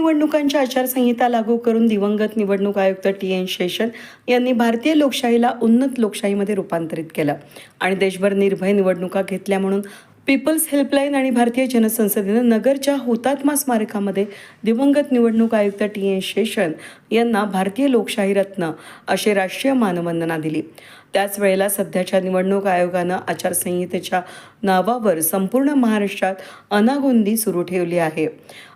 निवडणुकांची आचारसंहिता लागू करून दिवंगत निवडणूक आयुक्त टी एन शेषन यांनी भारतीय लोकशाहीला उन्नत लोकशाहीमध्ये रूपांतरित केलं. आणि देशभर निर्भय निवडणुका घेतल्या म्हणून पीपल्स हेल्पलाईन आणि भारतीय जनसंसदेनं नगरच्या हुतात्मा स्मारकामध्ये दिवंगत निवडणूक आयुक्त टी एन शेषन यांना भारतीय लोकशाही रत्न अशी राष्ट्रीय मानवंदना दिली. त्याच वेळेला सध्याच्या निवडणूक आयोगानं आचारसंहितेच्या नावावर संपूर्ण महाराष्ट्रात अनागोंदी सुरू ठेवली आहे.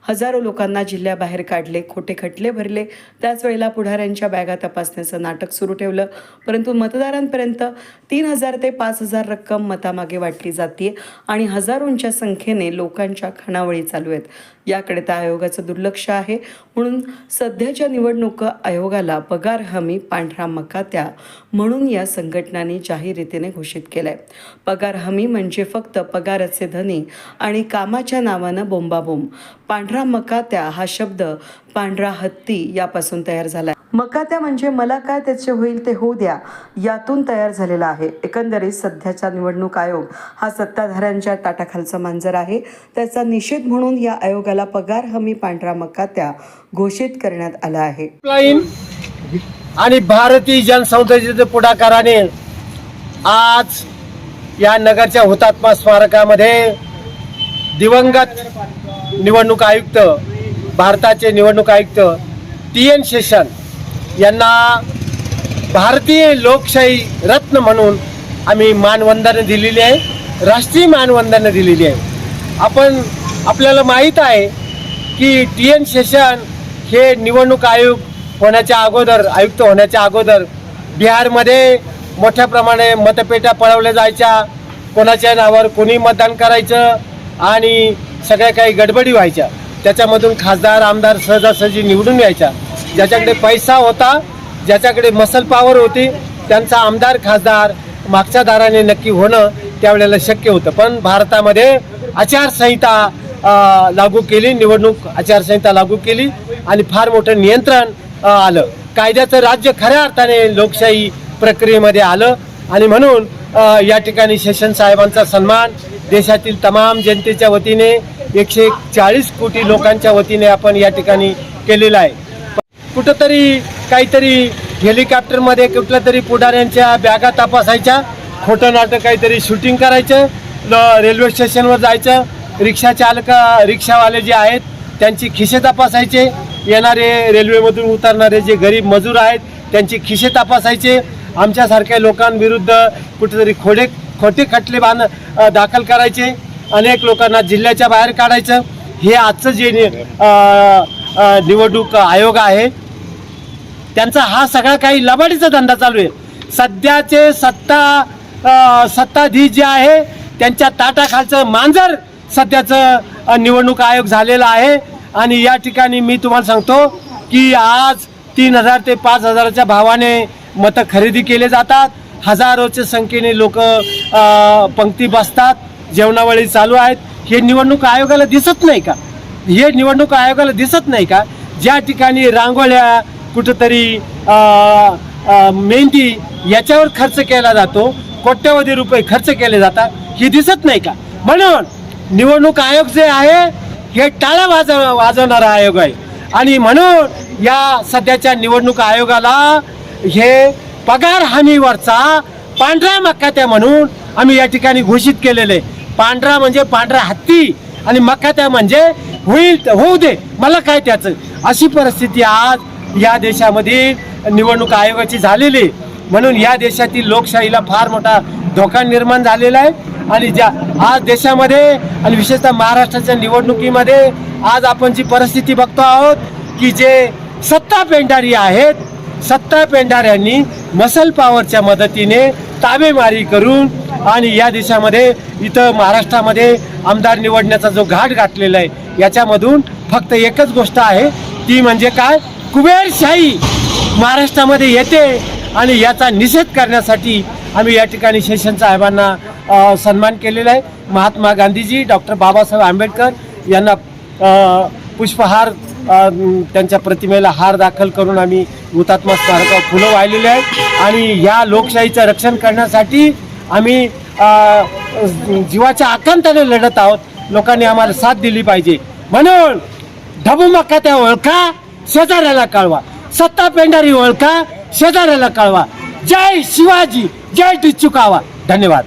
हजारो लोकांना जिल्ह्याबाहेर काढले खोटे खटले भरले. त्याच वेळेला पुढाऱ्यांच्या बॅगा तपासण्याचं नाटक सुरू ठेवलं. परंतु मतदारांपर्यंत तीन हजार ते पाच हजार रक्कम मतामागे वाटली जाते आणि हजारोंच्या संख्येने लोकांच्या खाणावळी चालू आहेत. याकडे त्या आयोगाचं दुर्लक्ष आहे. म्हणून सध्याच्या निवडणूक आयोगाला पगार हमी पांढरा मकात्या म्हणून या संघटनांनी जाहीर रीतीने घोषित केलंय. पगार हमी म्हणजे फक्त पगाराचे धनी आणि कामाच्या नावानं बोंबाबोंब. पांढरा पांढरा मकात्या हा शब्द पांढरा हत्ती यापासून तयार झाला मकात्या म्हणजे मला काय त्याचे होईल ते होऊ द्या यातून तयार झालेला आहे. एकंदरीत सध्याचा निवडणूक आयोग हा सत्ताधाऱ्यांच्या ताटाखालचा मांजर आहे. त्याचा निषेध म्हणून या आयोगाला पगार हमी पांढरा मकात्या घोषित करण्यात आला आहे. आणि भारतीय जनसंस्थेच्या पुढाकाराने आज या नगरच्या हुतात्मा स्मारकामध्ये दिवंगत निवडणूक आयुक्त भारताचे निवडणूक आयुक्त टी एन शेषन यांना भारतीय लोकशाही रत्न म्हणून आम्ही मानवंदना दिलेली आहे राष्ट्रीय मानवंदना दिलेली आहे. आपण आपल्याला माहीत आहे की टी एन शेषन हे निवडणूक आयोग होण्याच्या अगोदर आयुक्त होण्याच्या अगोदर बिहारमध्ये मोठ्या प्रमाणे मतपेट्या पळवल्या जायच्या. कोणाच्या नावावर कोणी मतदान करायचं आणि सगळ्या काही गडबडी व्हायच्या. त्याच्यामधून खासदार आमदार सहजासहजी निवडून यायच्या. ज्याच्याकडे पैसा होता ज्याच्याकडे मसल पॉवर होती त्यांचा आमदार खासदार मागच्या दाराने नक्की होणं त्यावेळेला शक्य होतं. पण भारतामध्ये आचारसंहिता लागू केली निवडणूक आचारसंहिता लागू केली आणि फार मोठं नियंत्रण आलं. कायद्याचं राज्य खऱ्या अर्थाने लोकशाही प्रक्रियेमध्ये आलं आणि म्हणून या ठिकाणी सेशन साहेबांचा सन्मान देशातील तमाम जनतेच्या वतीने एकशे चाळीस कोटी लोकांच्या वतीने आपण या ठिकाणी केलेलं आहे. कुठंतरी काहीतरी हेलिकॉप्टरमध्ये कुठल्या तरी पुढाऱ्यांच्या बॅगा तपासायच्या खोटं नाटक काहीतरी शूटिंग करायचं ल- रेल्वे स्टेशनवर जायचं रिक्षा चालक रिक्षावाले जे आहेत त्यांची खिसे तपासायचे येणारे रेल्वेमधून उतरणारे जे गरीब मजूर आहेत त्यांची खिसे तपासायचे आमच्यासारख्या लोकांविरुद्ध कुठेतरी खोडे खोटे खटले बांध दाखल करायचे. अनेक लोकांना जिल्ह्याच्या बाहेर काढायचं. हे आजचं जे निवडणूक आयोग आहे त्यांचा हा सगळा काही लबाडीचा धंदा चालू आहे. सध्याचे सत्ता सत्ताधीश जे आहे त्यांच्या ताटाखालचं मांजर सध्याचं निवडणूक आयोग झालेला आहे. आणि या ठिकाणी मी तुम्हाला सांगतो की आज तीन हजार ते पाच हजाराच्या भावाने मतं खरेदी केले जातात. हजारोच्या संख्येने लोक पंक्ती बसतात. जेवणावळी चालू आहेत. हे निवडणूक आयोगाला दिसत नाही का? हे निवडणूक आयोगाला दिसत नाही का? ज्या ठिकाणी रांगोळ्या कुठंतरी मेहंदी याच्यावर खर्च केला जातो कोट्यवधी रुपये खर्च केले जातात हे दिसत नाही का? म्हणून निवडणूक आयोग जे आहे हे टाळा वाजव वाजवणारा आयोग आहे. आणि म्हणून या सध्याच्या निवडणूक आयोगाला हे पगार हमीवरचा पांढरा मक्कात्या म्हणून आम्ही या ठिकाणी घोषित केलेले पांढरा म्हणजे पांढरा हत्ती आणि मखात्या म्हणजे होईल होऊ दे मला काय त्याचं अशी परिस्थिती आज या देशामध्ये निवडणूक आयोगाची झालेली आहे. म्हणून या देशातील लोकशाहीला फार मोठा धोका निर्माण झालेला आहे आणि ज्या आज देशामध्ये आणि विशेषतः महाराष्ट्राच्या निवडणुकीमध्ये आज आपण जी परिस्थिती बघतो आहोत की जे सत्ता पेंढारी आहेत सत्ता पेंढाऱ्यांनी मसल पॉवरच्या मदतीने ताबेमारी करून आणि या देशामध्ये इथं महाराष्ट्रामध्ये आमदार निवडण्याचा जो घाट गाठलेला आहे याच्यामधून फक्त एकच गोष्ट आहे ती म्हणजे काय? कुबेरशाही महाराष्ट्रामध्ये येते आणि याचा निषेध करण्यासाठी आम्ही या ठिकाणी शेषन साहेबांना सन्मान केलेला आहे. महात्मा गांधीजी डॉक्टर बाबासाहेब आंबेडकर यांना पुष्पहार त्यांच्या प्रतिमेला हार दाखल करून आम्ही हुतात्मा स्मारकावर फुलं वाहिलेले आहेत. आणि या लोकशाहीचं रक्षण करण्यासाठी आम्ही जीवाच्या आकांताने लढत आहोत. लोकांनी आम्हाला साथ दिली पाहिजे. म्हणून ढबुमक्का त्या ओळखा शेजाऱ्याला कळवा. सत्ता पेंढारी ओळखा शेजाऱ्याला कळवा. जय शिवाजी जय डिच्चुकावा धन्यवाद.